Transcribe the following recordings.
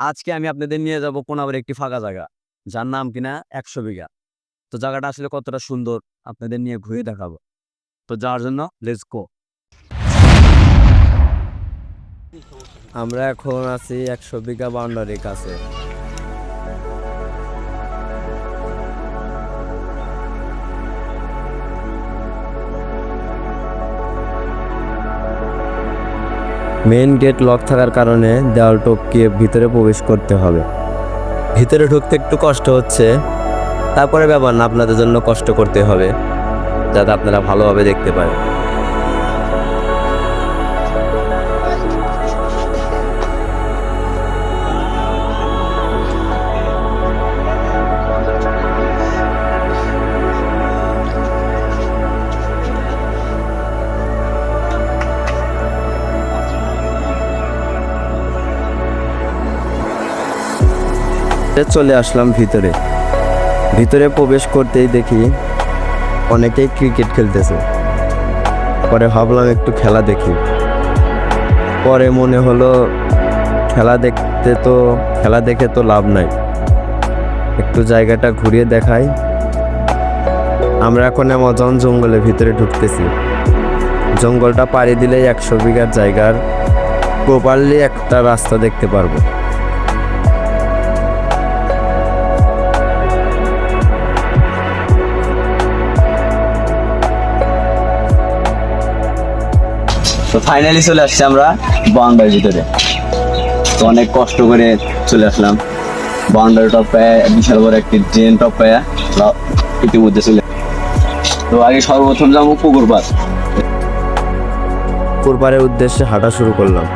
আজকে আমি আপনাদের নিয়ে যাব কোনাবের একটি ফাঁকা জায়গা, যার নাম কিনা একশো বিঘা। তো জায়গাটা আসলে কতটা সুন্দর আপনাদের নিয়ে ঘুরে দেখাবো। তো যাওয়ার জন্য লেজ কো আমরা এখন আছি একশো বিঘা বাউন্ডারির কাছে। মেইন গেট লক থাকার কারণে দেওয়াল টপকিয়ে ভিতরে প্রবেশ করতে হবে। ভিতরে ঢুকতে একটু কষ্ট হচ্ছে। তারপরে ব্যাপার না, আপনাদের জন্য কষ্ট করতে হবে, যাতে আপনারা ভালোভাবে দেখতে পারেন। চলে আসলাম ভিতরে। ভিতরে প্রবেশ করতেই দেখি অনেকেই ক্রিকেট খেলতেছে। পরে ভাবলাম একটু খেলা দেখি। পরে মনে হলো খেলা দেখতে তো, খেলা দেখে তো লাভ নাই। একটু জায়গাটা ঘুরিয়ে দেখাই। আমরা এখন অ্যামাজন জঙ্গলের ভিতরে ঢুকতেছি। জঙ্গলটা পাড়ি দিলেই একশো বিঘার জায়গার প্রপারলি একটা রাস্তা দেখতে পারব। তো ফাইনালি চলে আসছি আমরা বাউন্ডারির ভিতরে। তো অনেক কষ্ট করে চলে আসলাম। বাউন্ডারি টপ পায়ে বিশাল বড় একটি ড্রেন টপ পায়ে ইতিমধ্যে চলে তো আগে সর্বপ্রথম যাব পুকুর পাড়। কুরবারের উদ্দেশ্যে হাঁটা শুরু করলাম।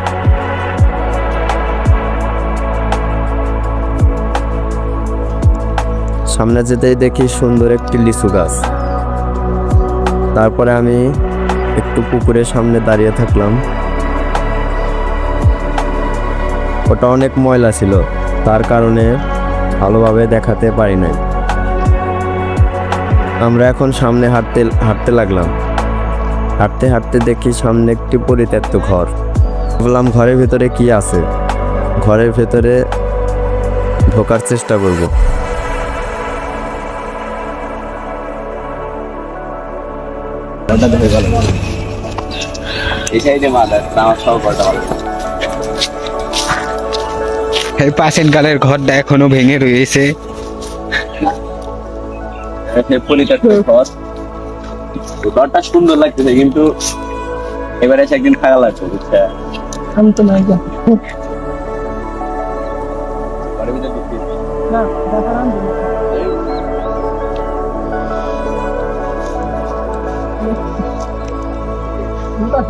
সামনে যেতেই দেখি সুন্দর একটি লিচু গাছ। তারপরে আমি একটু পুকুরের সামনে দাঁড়িয়ে থাকলাম। ওটা অনেক ময়লা ছিল, তার কারণে ভালোভাবে দেখাতে পারি নাই। আমরা এখন সামনে হাঁটতে হাঁটতে লাগলাম। হাঁটতে হাঁটতে দেখি সামনে একটি পরিত্যক্ত ঘর। বললাম ঘরের ভেতরে কি আছে? ঘরের ভেতরে ঢোকার চেষ্টা করব। ওটা ধরে গেল। এই সাইডে মাথা আমার সব কটা ভালো এই পাশের গালের ঘরটা এখনও ভেঙে রয়েছে। ঘর। ঘরটা সুন্দর লাগতেছে কিন্তু এবারে এসে একদিন খারাপ লাগছে বুঝছে আমি তো নাই না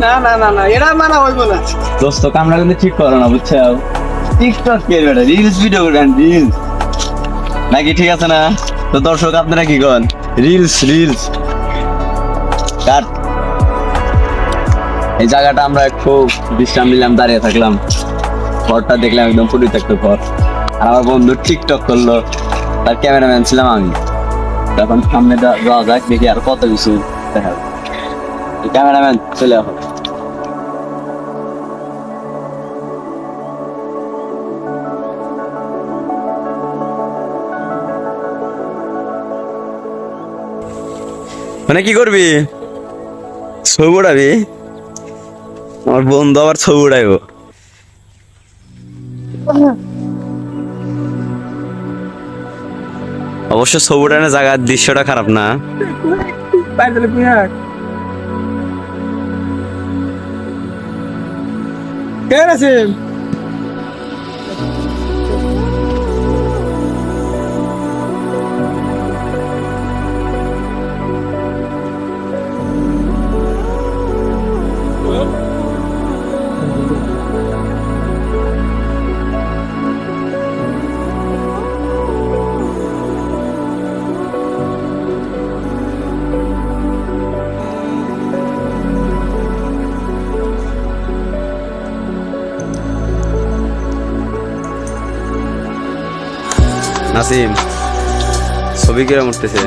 না না না না, এরা মানা না। দোস্ত কামরা কিন্তু ঠিক করো না, বুঝছ? টিকটক কে বেটা রিলস ভিডিও রিলস নাকি ঠিক আছে না? তো দর্শক, আপনারা কি রিলস রিলস কাট। এই জায়গাটা আমরা একটু বিশ্রাম নিলাম, দাঁড়িয়ে থাকলাম। ঘরটা দেখলাম একদম পরিত্যক্ত ঘর। আর আমার বন্ধু টিকটক করল। তার ক্যামেরাম্যান ছিলাম আমি। তখন সামনে যাওয়া যাক, দেখি আর কত কিছু দেখা। ক্যামেরাম্যান চলে আসো। মানে কি করবি? ছবি উড়াবি? আমার বন্ধু আবার ছবি উড়াইব। অবশ্য ছবি উড়ানোর জায়গার দৃশ্যটা খারাপ না। কে আছেন নাসিম ছবি কিরম উঠতেছে?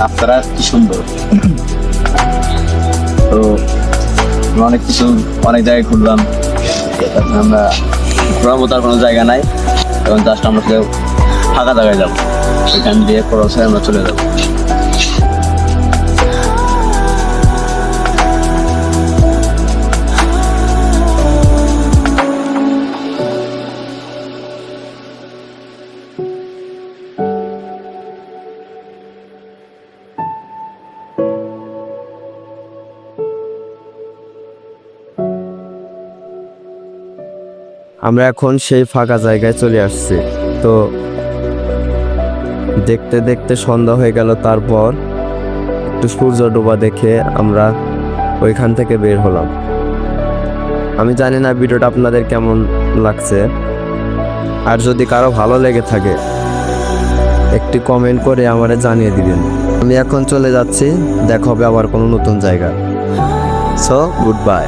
রাস্তাটা কি সুন্দর? তো অনেক কিছু, অনেক জায়গায় ঘুরলাম। আমরা ঘোরার মতো আর কোনো জায়গা নাই। এবং জাস্ট আমরা ফাঁকা জায়গায় যাব। সেখান দিয়ে পড়াশোনায় আমরা চলে যাব। আমরা এখন সেই ফাঁকা জায়গায় চলে আসছি। তো দেখতে দেখতে সন্ধ্যা হয়ে গেল, তারপর একটু সূর্য ডোবা দেখে আমরা ওইখান থেকে বের হলাম। আমি জানি না ভিডিওটা আপনাদের কেমন লাগছে। আর যদি কারও ভালো লেগে থাকে, একটি কমেন্ট করে আমারে জানিয়ে দিবেন। আমি এখন চলে যাচ্ছি, দেখা হবে আবার কোনো নতুন জায়গা সো গুড বাই